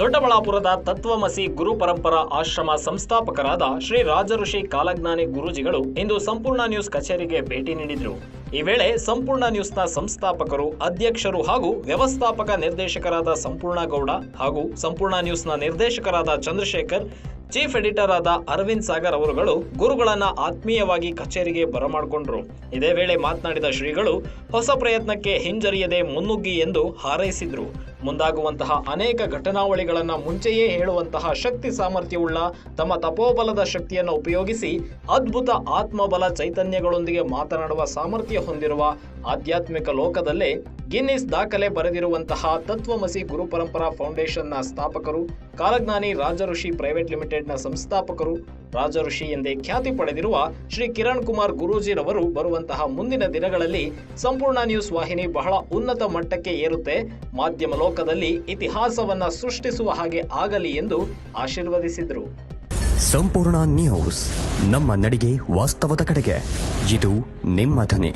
ದೊಡ್ಡಬಳ್ಳಾಪುರದ ತತ್ವಮಸಿ ಗುರು ಪರಂಪರಾ ಆಶ್ರಮ ಸಂಸ್ಥಾಪಕರಾದ ಶ್ರೀ ರಾಜಋಷಿ ಕಾಲಜ್ಞಾನಿ ಗುರೂಜಿಗಳು ಇಂದು ಸಂಪೂರ್ಣ ನ್ಯೂಸ್ ಕಚೇರಿಗೆ ಭೇಟಿ ನೀಡಿದರು. ಈ ವೇಳೆ ಸಂಪೂರ್ಣ ನ್ಯೂಸ್ನ ಸಂಸ್ಥಾಪಕರು, ಅಧ್ಯಕ್ಷರು ಹಾಗೂ ವ್ಯವಸ್ಥಾಪಕ ನಿರ್ದೇಶಕರಾದ ಸಂಪೂರ್ಣ ಗೌಡ ಹಾಗೂ ಸಂಪೂರ್ಣ ನ್ಯೂಸ್ನ ನಿರ್ದೇಶಕರಾದ ಚಂದ್ರಶೇಖರ್, ಚೀಫ್ ಎಡಿಟರ್ ಆದ ಅರವಿಂದ್ ಸಾಗರ್ ಅವರುಗಳು ಗುರುಗಳನ್ನ ಆತ್ಮೀಯವಾಗಿ ಕಚೇರಿಗೆ ಬರಮಾಡಿಕೊಂಡರು. ಇದೇ ವೇಳೆ ಮಾತನಾಡಿದ ಶ್ರೀಗಳು, ಹೊಸ ಪ್ರಯತ್ನಕ್ಕೆ ಹಿಂಜರಿಯದೆ ಮುನ್ನುಗ್ಗಿ ಎಂದು ಹಾರೈಸಿದ್ರು. ಮುಂದಾಗುವಂತಹ ಅನೇಕ ಘಟನಾವಳಿಗಳನ್ನ ಮುಂಚೆಯೇ ಹೇಳುವಂತಹ ಶಕ್ತಿ ಸಾಮರ್ಥ್ಯವುಳ್ಳ ತಮ್ಮ ತಪೋಬಲದ ಶಕ್ತಿಯನ್ನು ಉಪಯೋಗಿಸಿ ಅದ್ಭುತ ಆತ್ಮಬಲ ಚೈತನ್ಯಗಳೊಂದಿಗೆ ಮಾತನಾಡುವ ಸಾಮರ್ಥ್ಯ ಹೊಂದಿರುವ ಆಧ್ಯಾತ್ಮಿಕ ಲೋಕದಲ್ಲೇ ಗಿನ್ನಿಸ್ ದಾಖಲೆ ಬರೆದಿರುವಂತಹ ತತ್ವಮಸಿ ಗುರು ಪರಂಪರಾ ಫೌಂಡೇಶನ್ನ ಸ್ಥಾಪಕರು, ಕಾಲಜ್ಞಾನಿ ರಾಜಋಷಿ ಪ್ರೈವೇಟ್ ಲಿಮಿಟೆಡ್ನ ಸಂಸ್ಥಾಪಕರು, ರಾಜಋಷಿ ಎಂದೇ ಖ್ಯಾತಿ ಪಡೆದಿರುವ ಶ್ರೀ ಕಿರಣ್ ಕುಮಾರ್ ಗುರೂಜಿರವರು ಬರುವಂತಹ ಮುಂದಿನ ದಿನಗಳಲ್ಲಿ ಸಂಪೂರ್ಣ ನ್ಯೂಸ್ ವಾಹಿನಿ ಬಹಳ ಉನ್ನತ ಮಟ್ಟಕ್ಕೆ ಏರುತ್ತೆ. ಮಾಧ್ಯಮ ಲೋಕದಲ್ಲಿ ಇತಿಹಾಸವನ್ನ ಸೃಷ್ಟಿಸುವ ಹಾಗೆ ಆಗಲಿ ಎಂದು ಆಶೀರ್ವದಿಸಿದರು. ಸಂಪೂರ್ಣ ನ್ಯೂಸ್ ನಮ್ಮ ನಡಿಗೆ ವಾಸ್ತವದ ಕಡೆಗೆ. ಇದು ನಿಮ್ಮ ಧ್ವನಿ.